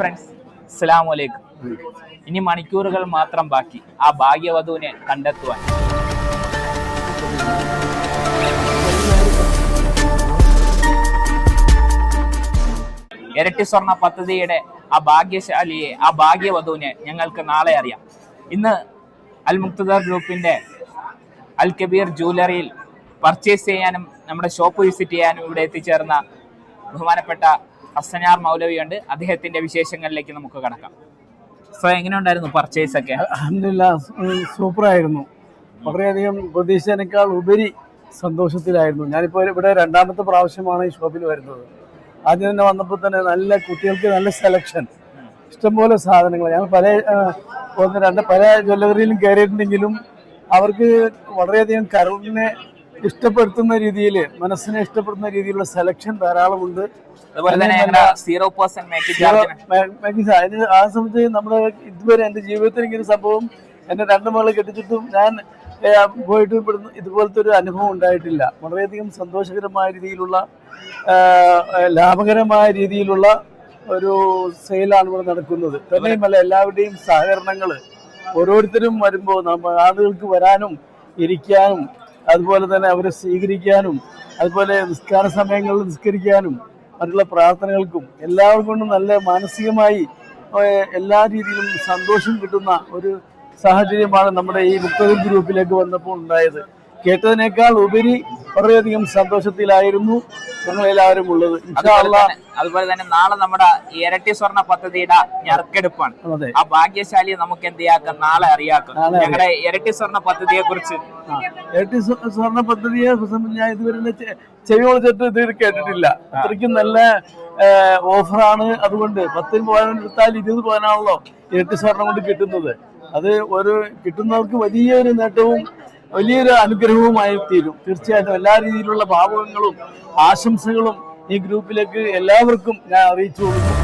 Friends അസ്സലാമു അലൈക്കും. ഇനി മണിക്കൂറുകൾ മാത്രം ബാക്കി. ആ ഭാഗ്യവധുവിനെ കണ്ടെത്തുവാൻ. ഇരട്ടി സ്വർണ പദ്ധതിയുടെ ആ ഭാഗ്യശാലിയെ ആ ഭാഗ്യവധുവിനെ ഞങ്ങൾക്ക് നാളെ അറിയാം. ഇന്ന് അൽ മുക്തദർ ഗ്രൂപ്പിന്റെ അൽ കബീർ ജ്വല്ലറിയിൽ പർച്ചേസ് ചെയ്യാനും നമ്മുടെ ഷോപ്പ് വിസിറ്റ് ചെയ്യാനും ഇവിടെ എത്തിച്ചേർന്ന ബഹുമാനപ്പെട്ട ഹസനാർ മൗലവിയുണ്ട്. അദ്ദേഹത്തിന്റെ വിശേഷങ്ങളിലേക്ക് നമുക്ക് കടക്കാം. സോ എങ്ങനെ ഉണ്ടായിരുന്നു പർച്ചേസ് ഒക്കെ സൂപ്പർ ആയിരുന്നു വളരെയധികം പ്രതീക്ഷേനേക്കാൾ ഉപരി സന്തോഷത്തിലായിരുന്നു. ഞാനിപ്പോൾ ഇവിടെ രണ്ടാമത്തെ പ്രാവശ്യമാണ് ഈ ഷോപ്പിൽ വരുന്നത്. ആദ്യം തന്നെ വന്നപ്പോൾ തന്നെ നല്ല കുട്ടികൾക്ക് നല്ല സെലക്ഷൻ ഇഷ്ടംപോലെ സാധനങ്ങൾ. ഞങ്ങൾ പല ഒന്ന് രണ്ട് പല ജ്വല്ലറിയിലും കയറിയിട്ടുണ്ടെങ്കിലും അവർക്ക് വളരെയധികം കരളിനെ ഇഷ്ടപ്പെടുത്തുന്ന രീതിയിൽ മനസ്സിനെ ഇഷ്ടപ്പെടുന്ന രീതിയിലുള്ള സെലക്ഷൻ ധാരാളമുണ്ട്. സീറോ അതിന് ആ സമയത്ത് നമ്മുടെ ഇതുവരെ എന്റെ ജീവിതത്തിൽ ഇങ്ങനെ സംഭവം എന്റെ രണ്ട് മകളെ കെട്ടിച്ചിട്ടും ഞാൻ പോയിട്ട് ഇവിടുന്ന് ഇതുപോലത്തെ ഒരു അനുഭവം ഉണ്ടായിട്ടില്ല. വളരെയധികം സന്തോഷകരമായ രീതിയിലുള്ള ലാഭകരമായ രീതിയിലുള്ള ഒരു സെയിലാണ് ഇവിടെ നടക്കുന്നത്. തന്നെയുമല്ല എല്ലാവരുടെയും സഹകരണങ്ങൾ ഓരോരുത്തരും വരുമ്പോൾ നമ്മൾ ആളുകൾക്ക് വരാനും ഇരിക്കാനും അതുപോലെ തന്നെ അവരെ സ്വീകരിക്കാനും അതുപോലെ നിസ്കാര സമയങ്ങളിൽ നിസ്കരിക്കാനും മറ്റുള്ള പ്രാർത്ഥനകൾക്കും എല്ലാവർക്കും നല്ല മാനസികമായി എല്ലാ രീതിയിലും സന്തോഷം കിട്ടുന്ന ഒരു സാഹചര്യമാണ് നമ്മുടെ ഈ മുക്തദിൻ ഗ്രൂപ്പിലേക്ക് വന്നപ്പോൾ ഉണ്ടായത്. കേട്ടതിനേക്കാൾ ഉപരി വളരെയധികം സന്തോഷത്തിലായിരുന്നു. ഞങ്ങൾ എല്ലാവരും ഉള്ളത്. അതുപോലെ തന്നെ നാളെ നമ്മുടെ ഇരട്ടി സ്വർണ പദ്ധതിയുടെ ഞെറുക്കെടുപ്പാണ്. ആ ഭാഗ്യശാലിയെ നമുക്ക് എന്ത് ചെയ്യാക്കാം? നാളെ അറിയാക്കാം. ഞങ്ങളുടെ ഇരട്ടി സ്വർണ പദ്ധതിയെ കുറിച്ച്. ഇരട്ടി സ്വർണ പദ്ധതിയെ ഞാൻ ഇതുവരെ ചെ- ഇത് കേട്ടിട്ടില്ല. അത്രയ്ക്കും നല്ല ഓഫറാണ് അതുകൊണ്ട് പത്തിന് പോകാൻ എടുത്താൽ ഇരുപത് പവനാണല്ലോ ഇരട്ടി സ്വർണം കൊണ്ട് കിട്ടുന്നത്. അത് ഒരു കിട്ടുന്നവർക്ക് വലിയൊരു നേട്ടവും വലിയൊരു അനുഗ്രഹവുമായി തീരും. തീർച്ചയായിട്ടും എല്ലാ രീതിയിലുള്ള ഭാവങ്ങളും ആശംസകളും ഈ ഗ്രൂപ്പിലേക്ക് എല്ലാവർക്കും ഞാൻ അറിയിച്ചു കൊടുക്കും